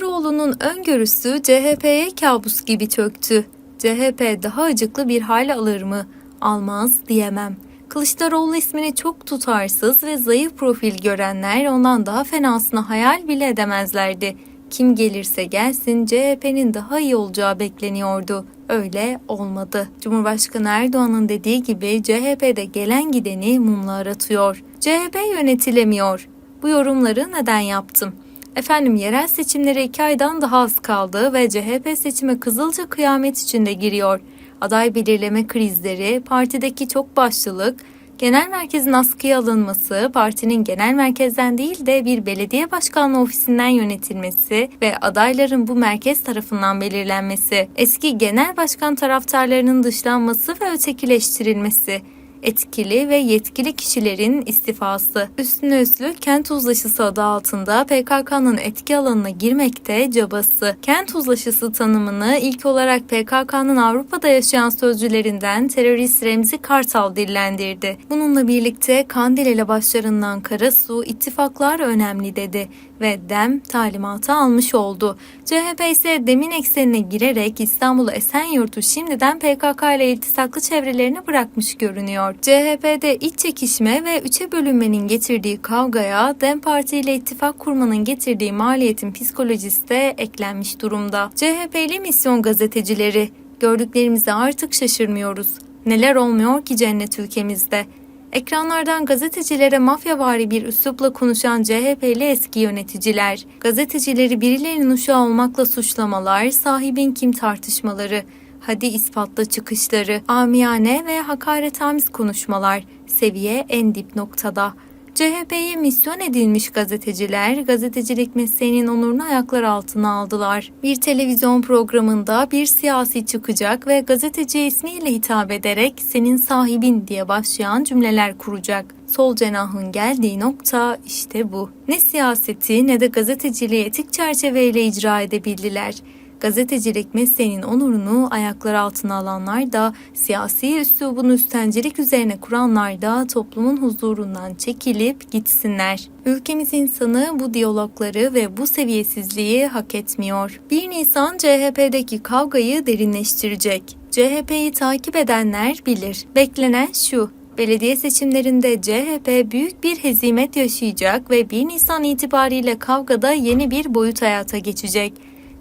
Mısıroğlu'nun öngörüsü CHP'ye kabus gibi çöktü. CHP daha acıklı bir hal alır mı? Almaz diyemem. Kılıçdaroğlu ismini çok tutarsız ve zayıf profil görenler ondan daha fenasını hayal bile edemezlerdi. Kim gelirse gelsin CHP'nin daha iyi olacağı bekleniyordu. Öyle olmadı. Cumhurbaşkanı Erdoğan'ın dediği gibi CHP'de gelen gideni mumla aratıyor. CHP yönetilemiyor. Bu yorumları neden yaptım? Efendim yerel seçimlere iki aydan daha az kaldı ve CHP seçime kızılca kıyamet içinde giriyor. Aday belirleme krizleri, partideki çok başlılık, genel merkezin askıya alınması, partinin genel merkezden değil de bir belediye başkanlığı ofisinden yönetilmesi ve adayların bu merkez tarafından belirlenmesi, eski genel başkan taraftarlarının dışlanması ve ötekileştirilmesi, etkili ve yetkili kişilerin istifası. Üstüne üstlük kent uzlaşısı adı altında PKK'nın etki alanına girmekte cabası. Kent uzlaşısı tanımını ilk olarak PKK'nın Avrupa'da yaşayan sözcülerinden terörist Remzi Kartal dillendirdi. Bununla birlikte Kandileli başlarından Karasu ittifaklar önemli dedi ve DEM talimatı almış oldu. CHP ise demin eksenine girerek İstanbul'u Esenyurt'u şimdiden PKK ile iltisaklı çevrelerini bırakmış görünüyor. CHP'de iç çekişme ve üçe bölünmenin getirdiği kavgaya DEM Parti ile ittifak kurmanın getirdiği maliyetin psikolojisi de eklenmiş durumda. CHP'li misyon gazetecileri gördüklerimize artık şaşırmıyoruz. Neler olmuyor ki cennet ülkemizde? Ekranlardan gazetecilere mafyavari bir üslupla konuşan CHP'li eski yöneticiler, gazetecileri birilerinin uşağı olmakla suçlamalar, sahibin kim tartışmaları, hadi ispatla çıkışları, amiyane ve hakaretamiz konuşmalar, seviye en dip noktada. CHP'ye misyon edilmiş gazeteciler, gazetecilik mesleğinin onurunu ayaklar altına aldılar. Bir televizyon programında bir siyasi çıkacak ve gazeteci ismiyle hitap ederek senin sahibin diye başlayan cümleler kuracak. Sol cenahın geldiği nokta işte bu. Ne siyaseti ne de gazeteciliği etik çerçeveyle icra edebildiler. Gazetecilik mesleğinin onurunu ayaklar altına alanlar da, siyasi üslubunu üstencilik üzerine kuranlar da toplumun huzurundan çekilip gitsinler. Ülkemiz insanı bu diyalogları ve bu seviyesizliği hak etmiyor. 1 Nisan CHP'deki kavgayı derinleştirecek. CHP'yi takip edenler bilir. Beklenen şu, Belediye seçimlerinde CHP büyük bir hezimet yaşayacak ve 1 Nisan itibariyle kavgada yeni bir boyut hayata geçecek.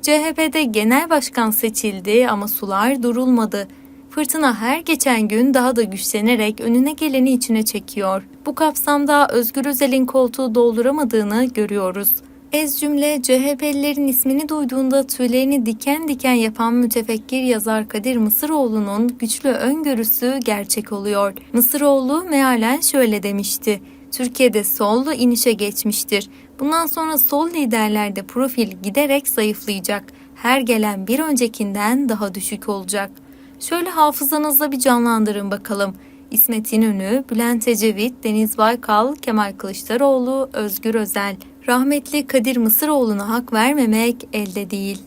CHP'de genel başkan seçildi ama sular durulmadı. Fırtına her geçen gün daha da güçlenerek önüne geleni içine çekiyor. Bu kapsamda Özgür Özel'in koltuğu dolduramadığını görüyoruz. Ez cümle CHP'lilerin ismini duyduğunda tüylerini diken diken yapan mütefekkir yazar Kadir Mısıroğlu'nun güçlü öngörüsü gerçek oluyor. Mısıroğlu mealen şöyle demişti. Türkiye'de sollu inişe geçmiştir. Bundan sonra sol liderlerde profil giderek zayıflayacak. Her gelen bir öncekinden daha düşük olacak. Şöyle hafızanızda bir canlandırın bakalım. İsmet İnönü, Bülent Ecevit, Deniz Baykal, Kemal Kılıçdaroğlu, Özgür Özel. Rahmetli Kadir Mısıroğlu'na hak vermemek elde değil.